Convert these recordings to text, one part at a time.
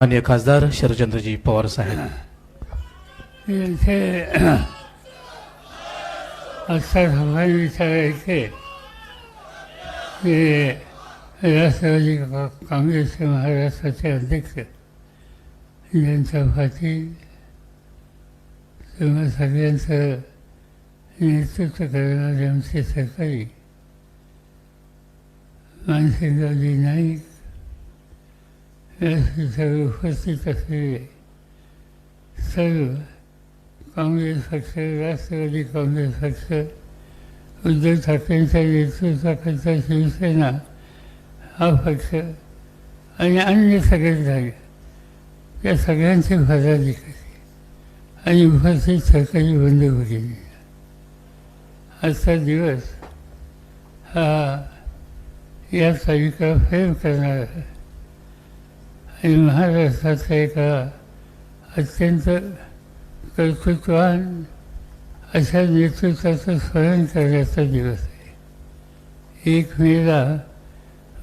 माननीय खासदार शरदचंद्रजी पवार साहेब. यांचे आजचा सभाने विचारायचे की राष्ट्रवादी काँग्रेसचे महाराष्ट्राचे अध्यक्ष यांच्या पाटील किंवा सगळ्यांचं नेतृत्व करणारे आमचे सरकारी मानसिंगरावजी नाईक या सर्व उपस्थित असलेले सर्व काँग्रेस पक्ष राष्ट्रवादी काँग्रेस पक्ष उद्धव ठाकरेंच्या नेतृत्वाखालचा शिवसेना हा पक्ष आणि अन्य सगळे झाले या सगळ्यांचे पदाधिकारी आणि उपस्थित सरकारी बंद भगिनी आजचा दिवस हा या तालिका फेम करणारा आणि महाराष्ट्राचा एका अत्यंत कर्तृत्वान अशा नेतृत्वाचं स्मरण करण्याचा दिवस आहे. एक मेला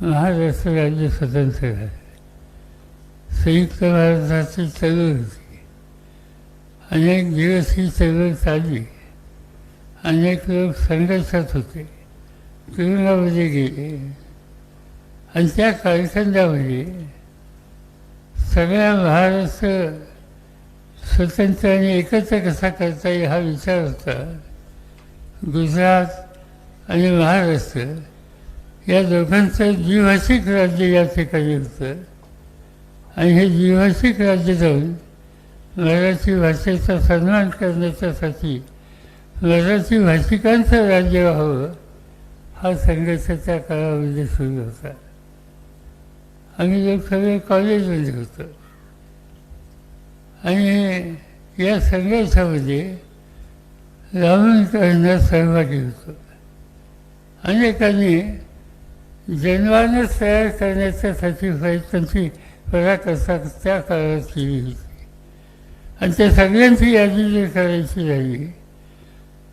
महाराष्ट्र राज्य स्वतंत्र झाले. संयुक्त भारताची चळवळ होती. अनेक दिवस ही चळवळ चालली. अनेक लोक संघर्षात होते. तुरुंगामध्ये गेले. आणि त्या कालखंडामध्ये सगळ्या महाराष्ट्र स्वतंत्र आणि एकत्र कसा करता येईल हा विचार होता. गुजरात आणि महाराष्ट्र या दोघांचं द्विभाषिक राज्य या ठिकाणी होतं. आणि हे द्विभाषिक राज्य जाऊन मराठी भाषेचा सन्मान करण्याच्यासाठी मराठी भाषिकांचं राज्य व्हावं हा संघर्ष त्या काळामध्ये सुरू होता. आम्ही ते सगळे कॉलेजमध्ये होतं. आणि या संघर्षामध्ये लावणीकरणात सहभागी होतो. अनेकांनी जन्मानच तयार करण्याच्यासाठी प्रयत्नांची पराकसा त्या काळात केली होती. आणि त्या सगळ्यांची यादी जी करायची झाली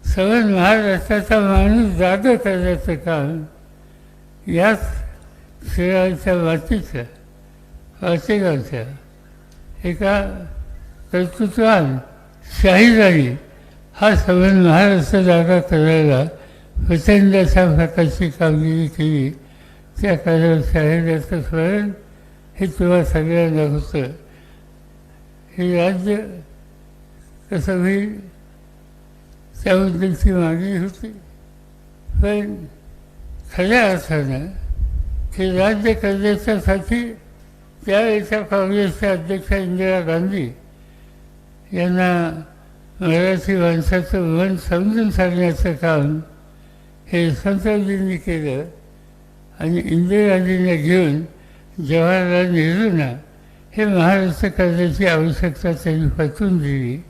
सवन महाराष्ट्राचा माणूस जागं करण्याचं काम याच श्रीराच्या मातीच्या वाचेगावच्या एका कर्तृत्वान शाहीराणी हा सवन महाराष्ट्र जागा करायला प्रचंड अशा प्रकारची कामगिरी केली. त्या काळात शाहिराचं स्मरण हे तेव्हा सगळ्यांना होतं. हे राज्य कसं होईल त्याबद्दलची मागणी होती. पण खऱ्या अर्थानं हे राज्य करण्याच्यासाठी त्यावेळेच्या काँग्रेसच्या अध्यक्ष इंदिरा गांधी यांना मराठी माणसाचं मन समजून सांगण्याचं काम हे संतजींनी केलं आणि इंदिरा गांधींना घेऊन जवाहरलाल नेहरूंना हे महाराष्ट्र करण्याची आवश्यकता त्यांनी पटवून दिली.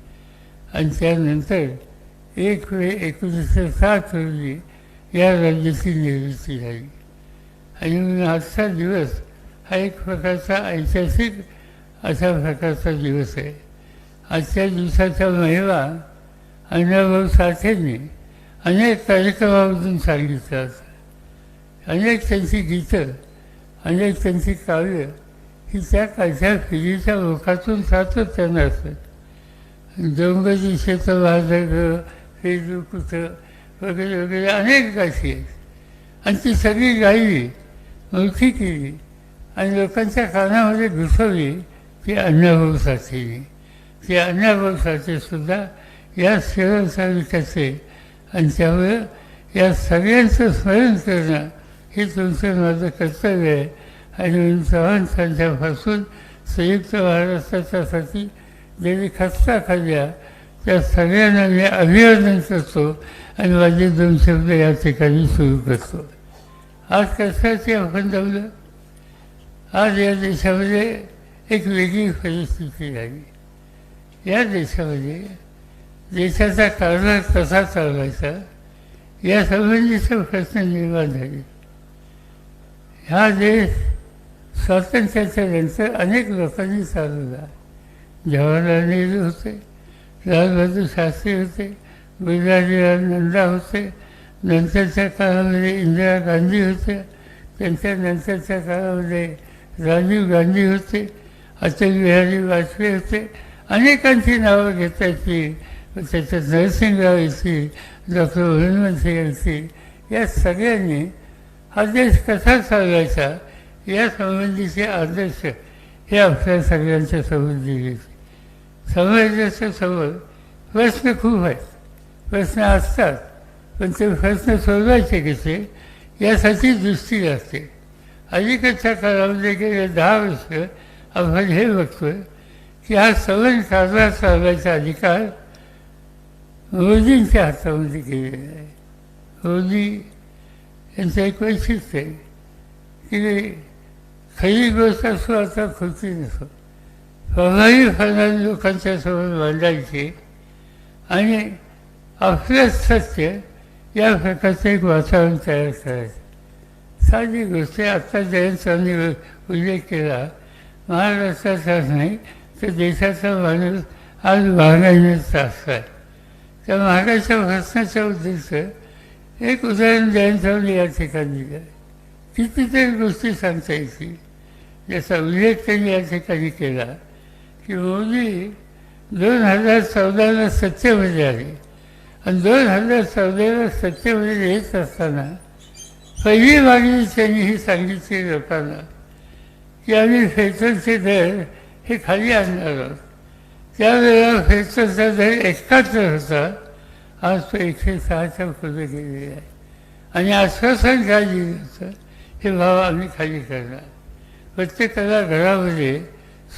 आणि त्यानंतर एक मे एकोणीसशे सात रोजी या राज्याची निर्मिती झाली. आणि आजचा दिवस हा एक प्रकारचा ऐतिहासिक अशा प्रकारचा दिवस आहे. आजच्या दिवसाचा महिला अण्णाभाऊ साठेंनी अनेक कार्यक्रमामधून सांगितलं असं अनेक त्यांची गीतं अनेक त्यांची काव्य ही त्या काळच्या पिढीच्या लोकातून सातत्यानं असत डोंगरी शेतं वाहतं हे कुठं वगैरे वगैरे अनेक गाशी आहेत. आणि ती सगळी गायली मोठी केली आणि लोकांच्या कानामध्ये घुसवली ती अण्णाभाऊ साठेने ते अण्णाभाऊ साठेसुद्धा या सेवा तालुक्याचे आणि त्यामुळं या सगळ्यांचं स्मरण करणं हे तुमचं माझं कर्तव्य आहे. आणि म्हणून चव्हाण त्यांच्यापासून संयुक्त महाराष्ट्राच्यासाठी ज्यांनी खस्ता खाल्ल्या. त्या सगळ्यांना मी अभिवादन करतो आणि माझे दोन शब्द या ठिकाणी सुरू करतो. आज कशाची आपण जमलं आज या देशामध्ये एक वेगळी परिस्थिती झाली. या देशामध्ये देशाचा कारभार कसा चालवायचा या संबंधीचे प्रश्न निर्माण झाले. हा देश स्वातंत्र्याच्या नंतर अनेक लोकांनी चालवला. जवाहरलाल नेहरू होते लालबहादूर शास्त्री होते गुजराजीलाल नंदा होते नंतरच्या काळामध्ये इंदिरा गांधी होत्या त्यांच्या नंतरच्या काळामध्ये राजीव गांधी होते अटल बिहारी वाजपेयी होते. अनेकांची नावं घेता येतील त्याच्यात नरसिंहराव येतील डॉक्टर हनुमंत सिंग या सगळ्यांनी हा देश कसा चालवायचा या संबंधीचे आदर्श हे आपल्या सगळ्यांच्या समोर दिले समाजाच्या समोर प्रश्न खूप आहेत. प्रश्न असतात. पण ते प्रश्न सोडवायचे कसे? यासाठी दृष्टी लागते. अलीकडच्या काळामध्ये गेले दहा वर्ष आपण हे बघतोय की हा सवन साजरा चालवायचा अधिकार मोदींच्या हातामध्ये गेलेला आहे. मोदी यांचं एक वैशिष्ट्य आहे की खरी गोष्ट असो आता खोटी नसो प्रभावीपणाने लोकांच्या समोर मांडायची आणि आपलंच सत्य या प्रकारचं एक वातावरण तयार करायचं साधी गोष्ट आहे आत्ता जयंतांनी उल्लेख केला महाराष्ट्राचाच नाही तर देशाचा माणूस आज महागाईने त्रास त्या महागाईच्या प्रश्नाचा उद्देश एक उदाहरण जयंतांनी या ठिकाणी. दिलं कितीतरी गोष्टी सांगता येतील. ज्याचा उल्लेख त्यांनी या ठिकाणी केला की मोदी दोन हजार चौदाला सत्तेमध्ये आले. आणि दोन हजार चौदाला सत्तेमध्ये येत असताना पहिली मागणी त्यांनी ही सांगितली लोकांना की आम्ही पेट्रोलचे दर हे खाली आणणार आहोत. त्यावेळेला पेट्रोलचा दर एकाहत्तर होता आज तो एकशे सहाच्या पुढे गेलेला आहे. आणि आश्वासन काय दिलं होतं हे भाव आम्ही खाली करणार. प्रत्येकाला घरामध्ये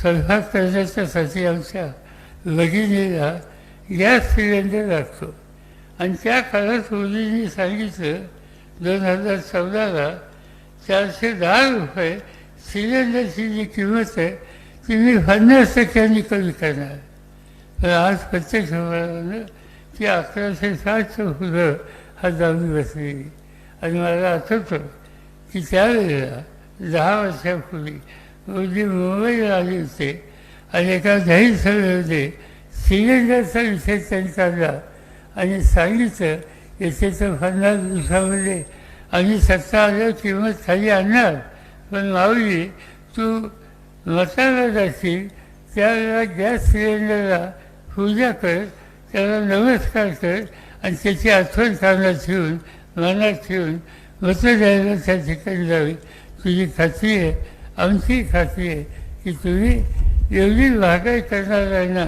स्वयंपाक करण्याच्यासाठी आमच्या भगिनीला गॅस सिलेंडर लागतो. आणि त्या काळात मोदींनी सांगितलं दोन हजार चौदाला चारशे दहा रुपये सिलेंडरची जी किंमत आहे ती मी पन्नास टक्क्यांनी कमी करणार. तर आज प्रत्येक समाजानं ती अकराशे साठ फुलं हा बसली. बसलेली आणि मला आठवतं की त्यावेळेला दहा वर्षापूर्वी मोदी मुंबईला आले होते आणि एका जाहीर सभेमध्ये सिलेंडरचा विषय त्यांनी काढला. आणि सांगितलं येतेचं तर दिवसामध्ये आम्ही सत्ता आल्यावर किंमत खाली आणणार. पण माऊली तू मताला जाशील त्यावेळेला गॅस सिलेंडरला पूजा कर त्याला नमस्कार कर आणि त्याची आठवण कानात ठेवून मनात ठेवून मतं द्यायला त्या ठिकाणी जावी. तुझी खात्री आहे आमची खात्री आहे की तुम्ही एवढी महागाई करणार आहे ना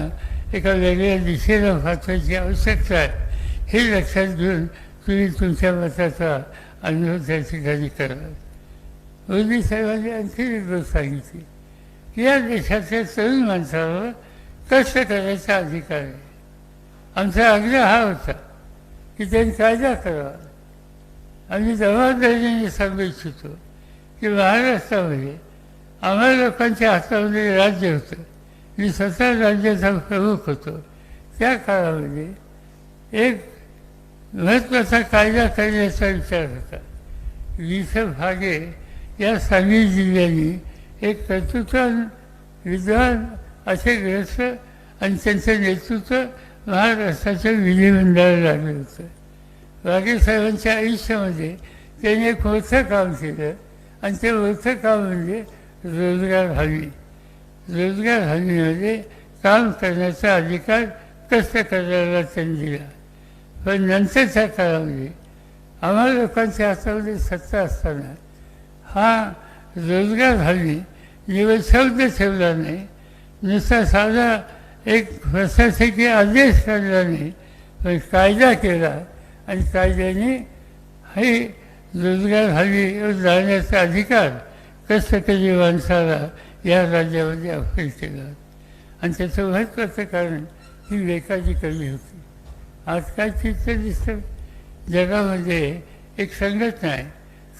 एका वेगळ्या दिशेनं वाचवायची आवश्यकता आहे हे लक्षात घेऊन तुम्ही तुमच्या मताचा अनुभव त्या ठिकाणी करा मोदी साहेबांनी आणखी एक गोष्ट सांगितली की या देशाच्या तरुण माणसावर कष्ट करायचा अधिकार आहे आमचा आग्रह हा होता की त्यांनी कायदा करावा आम्ही जबाबदारीने सांगू इच्छितो की महाराष्ट्रामध्ये आम्हा लोकांच्या हातामध्ये राज्य होतं मी स्वतः राज्याचा प्रमुख होतो. त्या काळामध्ये एक महत्त्वाचा कायदा करण्याचा विचार होता. विस भागे या सांगली जिल्ह्याने एक कर्तृत्वान विद्वान असे ग्रस्त आणि त्यांचं नेतृत्व महाराष्ट्राच्या विधिमंडळाला लागलं होतं. वाघे साहेबांच्या आयुष्यामध्ये त्यांनी एक मोठं काम केलं आणि ते मोठं काम म्हणजे रोजगार हमी. रोजगार हमीमध्ये काम करण्याचा अधिकार कष्टकऱ्याला त्यांनी दिला पण नंतरच्या काळामध्ये आम्हा लोकांच्या हातामध्ये सत्ता असताना हा रोजगार हमी निवड शब्द ठेवला नाही. नुसता साधा एक प्रशासकीय आदेश काढला नाही पण कायदा केला आणि कायद्याने हे रोजगार हवी जाण्याचा अधिकार कष्टकरी माणसाला या राज्यामध्ये अफेल केला आणि त्याचं महत्त्वाचं कारण ही बेकारी कमी होती. आज काय चित्र दिसतं जगामध्ये एक संघटना आहे.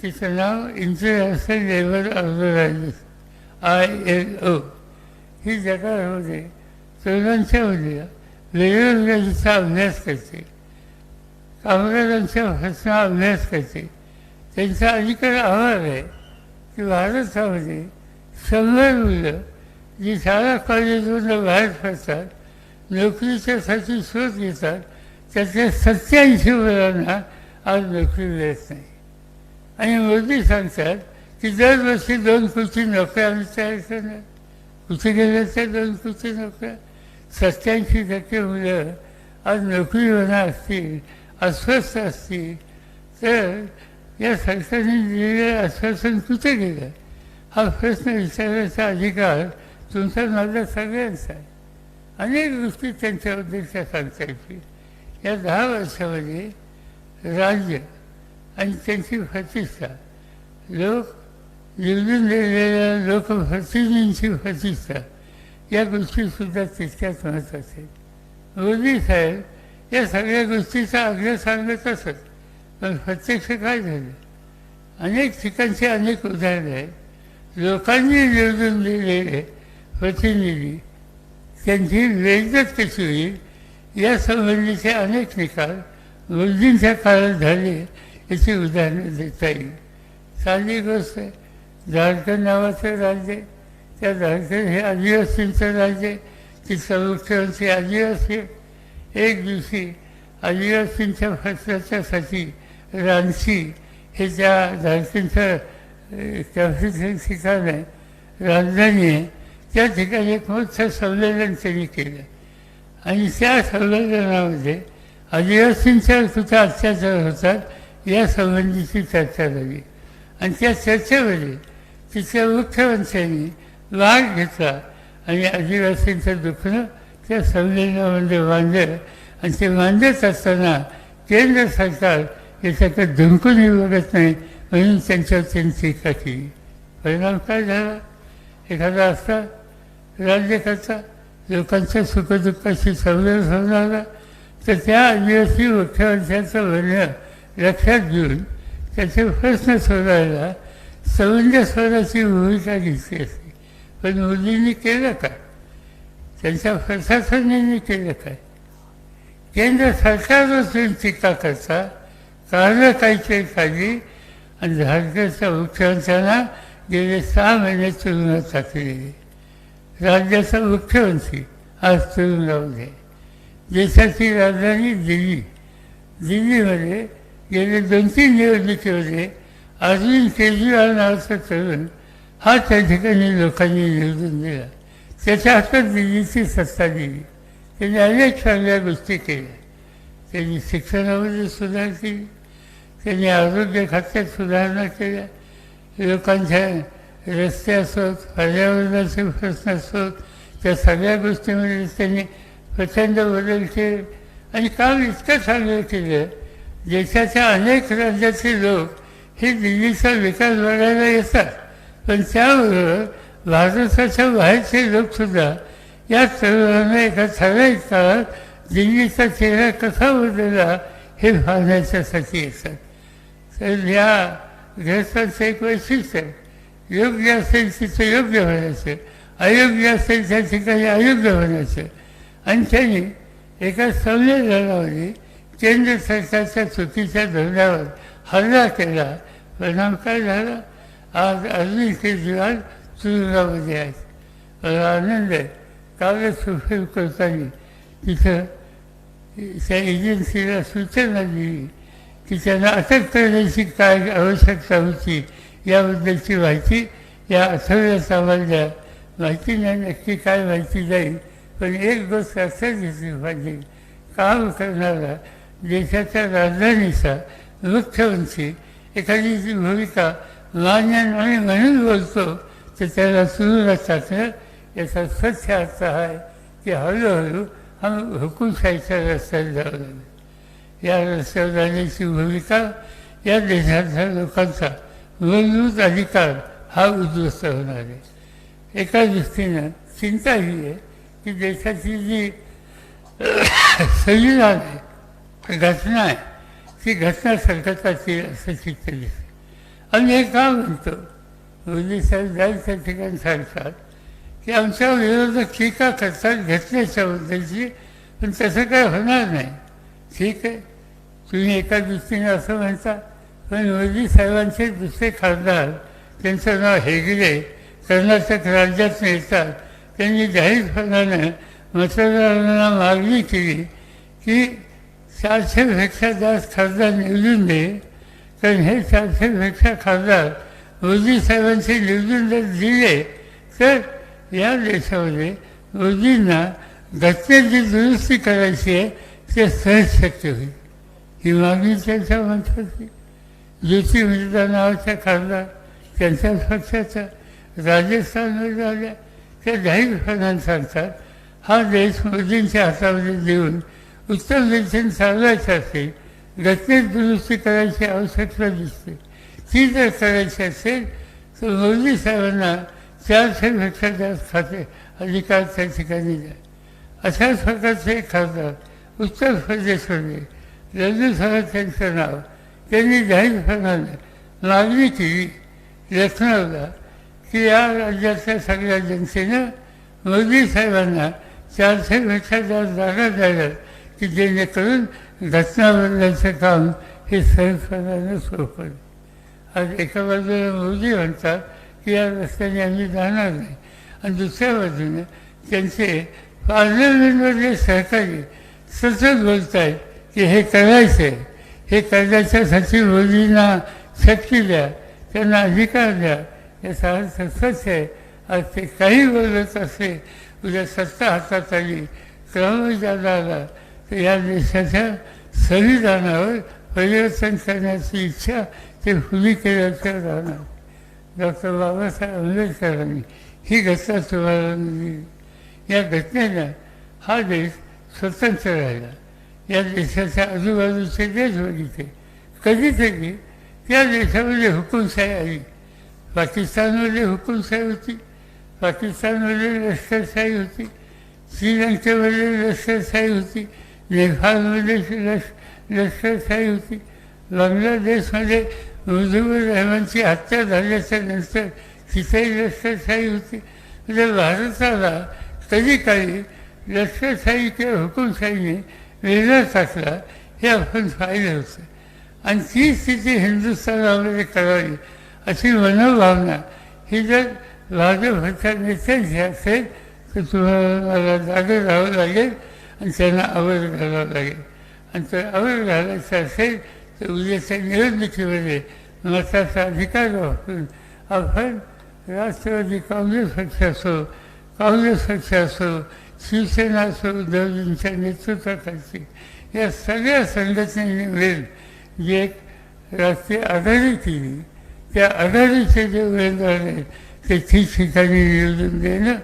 तिचं नाव international labour organisation I L O. ही जगामध्ये तरुणांच्यामध्ये बेरोजगारीचा अभ्यास करते. कामगारांच्या प्रश्ना अभ्यास करते. त्यांचा अलीकडे अहवाल आहे की भारतामध्ये शंभर मुलं जी शाळा कॉलेजमधून बाहेर पडतात नोकरीच्यासाठी शोध घेतात त्याच्या सत्याऐंशी मुलांना आज नोकरी मिळत नाही. आणि मोदी सांगतात की दरवर्षी दोन कोटी नोकऱ्या आम्ही तयार करणार कुठे गेल्या तर दोन कोटी नोकऱ्या? सत्याऐंशी टक्के मुलं आज नोकरीवर असतील अस्वस्थ असतील तर या सरकारने दिलेलं आश्वासन कुठे गेलं? हा प्रश्न विचारण्याचा अधिकार तुमचा माझा सगळ्यांचा आहे. अनेक गोष्टी त्यांच्याबद्दलच्या सांगता येतील. या दहा वर्षामध्ये राज्य आणि त्यांची प्रतिष्ठा लोक निवडून दिलेल्या लोकप्रतिनिधींची प्रतिष्ठा या गोष्टीसुद्धा तितक्याच महत्त्वाच्या आहेत. मोदी साहेब या सगळ्या गोष्टीचा आग्रह सांगत असत पण प्रत्यक्ष काय झालं? अनेक ठिकाणची अनेक उदाहरणं आहेत. लोकांनी निवडून दिलेले प्रतिनिधी त्यांची वेगत कशी होईल? यासंबंधीचे अनेक निकाल मोदींच्या काळात झाले याची उदाहरणं देता येईल. चांगली गोष्ट आहे झारखंड नावाचं राज्य त्या झारखंड हे आदिवासींचं राज्य ती तिथं मुख्यमंत्री आदिवासी एक दिवशी आदिवासींच्या फसल्याच्यासाठी रानसी हे त्या झारखंडचं कॅपिटल ठिकाण आहे राजधानी आहे त्या ठिकाणी एक मोठं संमेलन त्यांनी केलं आणि त्या संमेलनामध्ये आदिवासींच्या कुठं अत्याचार होतात या संबंधीची चर्चा झाली. आणि त्या चर्चेमध्ये तिथल्या मुख्यमंत्र्यांनी भाग घेतला आणि आदिवासींचं दुखणं त्या संमेलनामध्ये मांडलं. आणि ते मांडत असताना केंद्र सरकार याच्याकडे धुंकूनही बघत नाही म्हणून त्यांच्यावर त्यांनी टीका केली परिणाम काय झाला? एखादा असता राज्यकर्ता लोकांच्या सुखदुःखाशी संवेद होणारा तर त्या आदिवासी मुख्यमंत्र्यांचं म्हणणं लक्षात घेऊन त्याचे प्रश्न सोडवायला स्वराची भूमिका घेतली असते. पण मोदींनी केलं काय त्यांच्या प्रशासनाने केलं काय? केंद्र सरकारवर टीका करता कारणं काहीतरी काढली आणि झारखंडच्या मुख्यमंत्र्यांना गेले सहा महिने तुरुंगात टाकलेले राज्याचा मुख्यमंत्री आज तुरुंगामध्ये देशाची राजधानी दिल्ली. दिल्लीमध्ये गेले दोन तीन निवडणुकीमध्ये अरविंद केजरीवाल नावाचा तरुण हा त्या ठिकाणी लोकांनी निवडून दिला. त्याच्या हातात दिल्लीची सत्ता दिली त्यांनी अनेक चांगल्या गोष्टी केल्या. त्यांनी शिक्षणामध्ये सुधार केली. त्यांनी आरोग्य खात्यात सुधारणा केल्या. लोकांच्या रस्ते असोत पर्यावरणाचे प्रश्न असोत त्या सगळ्या गोष्टीमध्ये त्यांनी प्रचंड बदल केले. आणि काम इतकं चांगलं केलं देशाच्या अनेक राज्याचे लोक हे दिल्लीचा विकास बघायला येतात. पण त्याबरोबर भारताच्या बाहेरचे लोकसुद्धा या तरुणांना एका ठराविक काळात दिल्लीचा चेहरा कसा बदलला हे पाहण्याच्यासाठी येतात. तर या एक वैशिष्ट्य आहे योग्य असेल तिथं योग्य होण्याचं अयोग्य असेल त्या ठिकाणी अयोग्य होण्याचं आणि त्यांनी एका संमेलनामध्ये केंद्र सरकारच्या चुकीच्या धोरणावर हल्ला केला परिणाम काय झाला आज अरविंद केजरीवाल तुरुंगामध्ये आहेत मला आनंद आहे कालच सुप्रीम कोर्टाने तिथं त्या एजन्सीला सूचना दिली की त्यांना अटक करण्याची काय आवश्यकता होती याबद्दलची माहिती या अथव्या आम्हाला माहिती नाही नक्की काय माहिती जाईल पण एक गोष्ट लक्षात घेतली पाहिजे काम करणारा देशाच्या राजधानीचा मुख्यमंत्री एखादी जी भूमिका मान्य नाही म्हणून बोलतो तर त्याला सुरू टाकणं याचा स्वच्छ अर्थ आहे की हळूहळू हा हुकुमशाहीच्या रस्त्यात जावं लागेल. या रस्त्यावर जाण्याची भूमिका या देशातल्या लोकांचा मूलभूत अधिकार हा उद्ध्वस्त होणार आहे. एका दृष्टीनं चिंता ही आहे की देशाची जी संविधान आहे घटना आहे ती घटना संकटाची असं चित्र दिसते. आम्ही हे का म्हणतो मोदी साहेब जाईल ठिकाणी सांगतात की आमच्या विरोधात टीका करतात घटनेच्याबद्दलची पण तसं काय होणार नाही. ठीक आहे. तुम्ही एका दृष्टीने असं म्हणता पण मोदी साहेबांचे दुसरे खासदार त्यांचं नाव हेगडे कर्नाटक राज्यात नेतात त्यांनी जाहीरपणानं मतदारांना मागणी केली की चारशेपेक्षा जास्त खासदार निवडून दे. कारण हे चारशेपेक्षा खासदार मोदी साहेबांचे निवडून जर दिले तर या देशामध्ये मोदींना घटनेची दुरुस्ती करायची आहे. ते सहज शक्य होईल ही मागणी त्यांच्या मंत्र्याची ज्योती मिर्झा नावाच्या खासदार त्यांच्या पक्षाचा राजस्थानमध्ये झाल्या त्या जाहीर फनान सांगतात हा देश मोदींच्या हातामध्ये देऊन उत्तम रीतीने चालवायचं असेल घटनेत दुरुस्ती करायची आवश्यकता दिसते ती जर करायची असेल तर मोदी साहेबांना चारशेपेक्षा जास्त खाते अधिकार त्या ठिकाणी द्या अशाच प्रकारचे खासदार उत्तर प्रदेशमध्ये लल्लू साहेब त्यांचं नाव त्यांनी जाहीरपणाने मागणी केली लखनौला की या राज्यातल्या सगळ्या जनतेनं मोदी साहेबांना चारशे जास्त जागा द्याव्यात की जेणेकरून घटना काम हे सहजपणानं सोपं आज एका बाजूला मोदी म्हणतात की या रस्त्याने आम्ही जाणार नाही. आणि दुसऱ्या बाजूने त्यांचे पार्लमेंटमधले सहकारी सतत बोलत आहेत की हे करायचं आहे हे करण्याच्यासाठी मोदींना शक्ती द्या त्यांना अधिकार द्या. याचा अर्थ सच आहे. आज ते काही बोलत असे उद्या सत्ता हातात आली क्रमजादा आला तर या देशाच्या संविधानावर परिवर्तन करण्याची इच्छा ते खुली केल्याचं राहणार. डॉक्टर बाबासाहेब आंबेडकरांनी ही घटना तुम्हाला दिली या घटनेनं हा देश स्वतंत्र राहिला. या देशाच्या आजूबाजूचे देश बघितले कधीतरी त्या देशामध्ये हुकुमशाही आली. पाकिस्तानमध्ये हुकुमशाही होती. पाकिस्तानमध्ये लष्करशाही होती. श्रीलंकेमध्ये लष्करशाही होती. नेपाळमध्ये लष् लष्करशाही होती. बांगलादेशमध्ये मुजीबुर रहमानची हत्या झाल्याच्यानंतर तिथेही लष्करशाही होती. म्हणजे भारताला कधी काही लष्करशाही किंवा हुकुमशाहीने वेगळा टाकला हे आपण पाहिलं होतं. आणि ती स्थिती हिंदुस्थानामध्ये करावी अशी मनोभावना. ही जर भाजपच्या नेत्यांची असेल तर तुम्हाला मला जागे राहावं लागेल आणि त्यांना आवर घालावं लागेल. आणि तर आवर घालायचं असेल तर उद्याच्या निवडणुकीमध्ये मताचा अधिकार वापरून आपण राष्ट्रवादी काँग्रेस पक्ष असो काँग्रेसचे असो शिवसेना असो उद्धवजींच्या नेतृत्वाखालची या सगळ्या संघटनेने मिळून जी एक राष्ट्रीय आघाडी केली त्या आघाडीचे जे उमेदवार आहेत ते ठिकठिकाणी निवडून देणं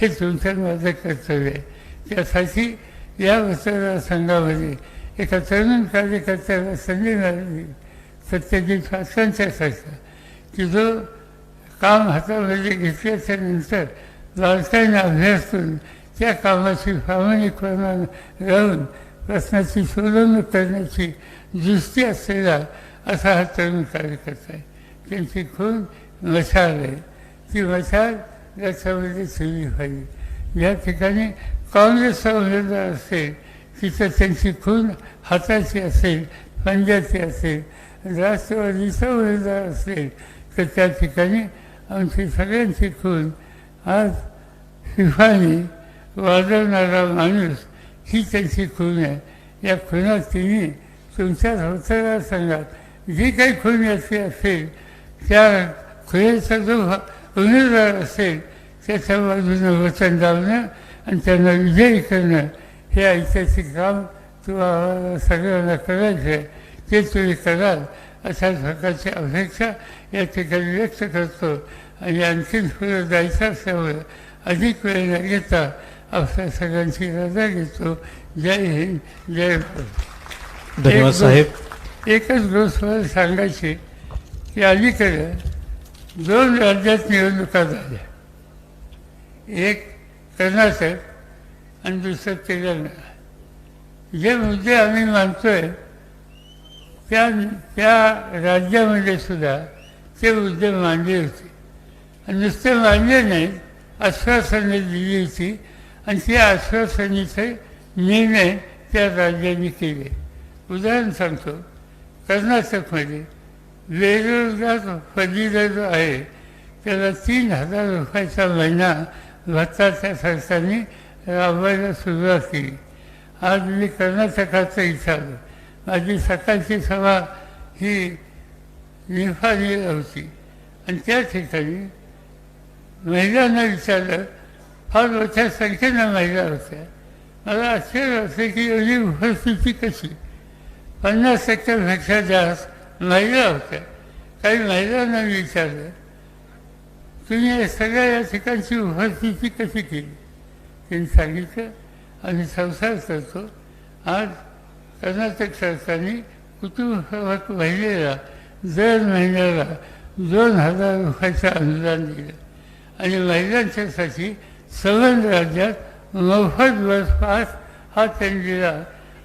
हे तुमचं माझं कर्तव्य आहे. त्यासाठी या मतदारसंघामध्ये एका तरुण कार्यकर्त्याला संधी मिळाली सत्यजित पाटलांच्यासारखा की जो काम हातामध्ये घेतल्याच्या नंतर बारकाईने अभ्यास करून त्या कामाची प्रामाणिकपणा राहून प्रश्नाची सोडवणूक करण्याची दृष्टी असलेला असा हा तरुण कार्यकर्ता आहे त्यांची खून मशाल आहे ती मशाल याच्यामध्ये ठेवली पाहिजे या ठिकाणी काँग्रेसचा उमेदवार असेल तिथं त्यांची खून हाताची असेल पंजाची असेल राष्ट्रवादीचा उमेदवार असेल तर त्या ठिकाणी आमची सगळ्यांची खून आज फिफाने वाजवणारा माणूस ही त्यांची खून आहे. या खुनात तिने तुमच्या मतदारसंघात जी काही खून याची असेल त्या खुनेचा जो उमेदवार असेल त्याच्या बाजूनं वचन लावणं आणि त्यांना विजयी करणं हे ऐतिहासिक काम तुम्हाला सगळ्यांना करायचं आहे ते तुम्ही कराल अशा प्रकारची अपेक्षा या ठिकाणी व्यक्त करतो. आणि आणखीन पुढे जायचं असल्यामुळे अधिक वेळ न घेता आपल्या सगळ्यांची रजा घेतो जय हिंद जय भारत धन्यवाद साहेब. एकच गोष्ट मला सांगायची की अलीकडे दोन राज्यात निवडणुका झाल्या. एक कर्नाटक आणि दुसरं तेलंगणा. जे मुद्दे आम्ही मानतोय त्या त्या राज्यामध्ये सुद्धा ते मुद्दे मांडले होते. नुसते मान्य नाही आश्वासने दिली होती आणि त्या आश्वासनेचे निर्णय त्या राज्यांनी केले. उदाहरण सांगतो कर्नाटकमध्ये बेरोजगार पदवीधर जो आहे त्याला तीन हजार रुपयाचा महिना भत्ताच्या सरकारने राबवायला सुरुवात केली. आज मी कर्नाटकाचं विचारलं माझी सकाळची सभा ही निफाडीला होती. आणि त्या ठिकाणी महिलांना विचारलं फार मोठ्या संख्येनं महिला होत्या मला आश्चर्य होते की एवढी उपस्थिती कशी पन्नास टक्क्यापेक्षा जास्त महिला होत्या काही महिलांना विचारलं तुम्ही या सगळ्या या ठिकाणची उपस्थिती कशी केली त्यांनी सांगितलं आणि संसार करतो आज कर्नाटक सरकारने कुटुंब महिलेला दर महिन्याला दोन हजार रुपयाचं अनुदान दिलं आणि महिलांच्यासाठी सवन राज्यात मोफत बस पास हा त्यांनी दिला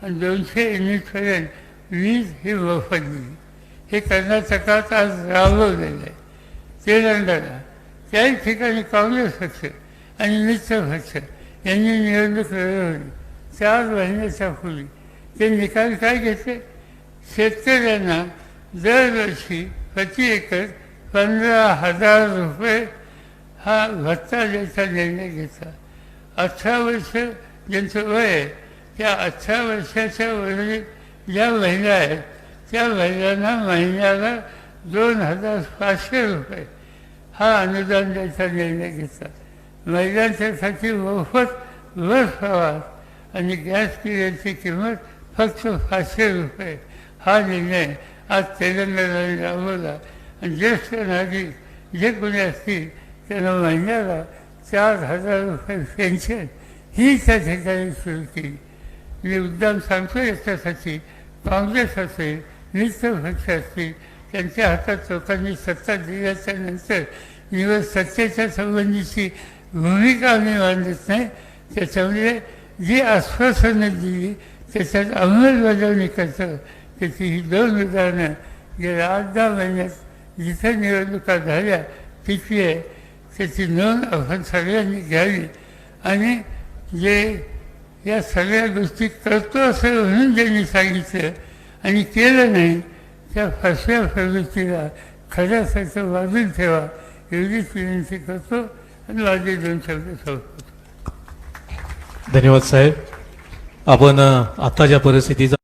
आणि दोनशे युनिटपर्यंत वीज ही मोफत दिली हे कर्नाटकात आज राबवलेलं आहे. तेलंगणा त्याही ठिकाणी काँग्रेस पक्ष आणि मित्र पक्ष यांनी निवडणूक लढवली. चार महिन्याच्या पूर्वी ते निकाल काय घेतले? शेतकऱ्यांना दरवर्षी प्रति एकर पंधरा हजार रुपये हा भत्ता द्यायचा निर्णय घेतला. अठरा वर्ष ज्यांचं वय आहे त्या अठरा वर्षाच्या वरील ज्या महिला आहेत त्या महिलांना महिन्याला दोन हजार पाचशे रुपये हा अनुदान द्यायचा निर्णय घेतला. महिलांच्यासाठी मोफत बस प्रवास आणि गॅस किराची किंमत फक्त पाचशे रुपये. हा निर्णय आज तेलंगणाने राबवला. आणि ज्येष्ठ नागरिक जे कोणी असतील त्यांना महिन्याला चार हजार रुपये पेन्शन ही त्या ठिकाणी सुरू केली मी उद्दाम सांगतो याच्यासाठी काँग्रेस असेल मित्रपक्ष असतील त्यांच्या हातात लोकांनी सत्ता दिल्याच्या नंतर निवड सत्तेच्या संबंधीची भूमिका आम्ही मांडत नाही. त्याच्यामुळे जी आश्वासनं दिली त्याच्यात अंमलबजावणी करतं. त्याची ही दोन उदाहरणं. गेल्या आठ दहा महिन्यात जिथं निवडणुका झाल्या तिथे आहे त्याची नोंद आपण सगळ्यांनी घ्यावी. आणि जे या सगळ्या गोष्टी करतो असं म्हणून ज्यांनी सांगितलं. आणि केलं नाही त्या फसव्या प्रवृत्तीला खऱ्यासारखं वाजून ठेवा एवढीच विनंती करतो आणि माझे दोन शब्द धन्यवाद साहेब. आपण आत्ताच्या आता ज्या परिस्थितीचा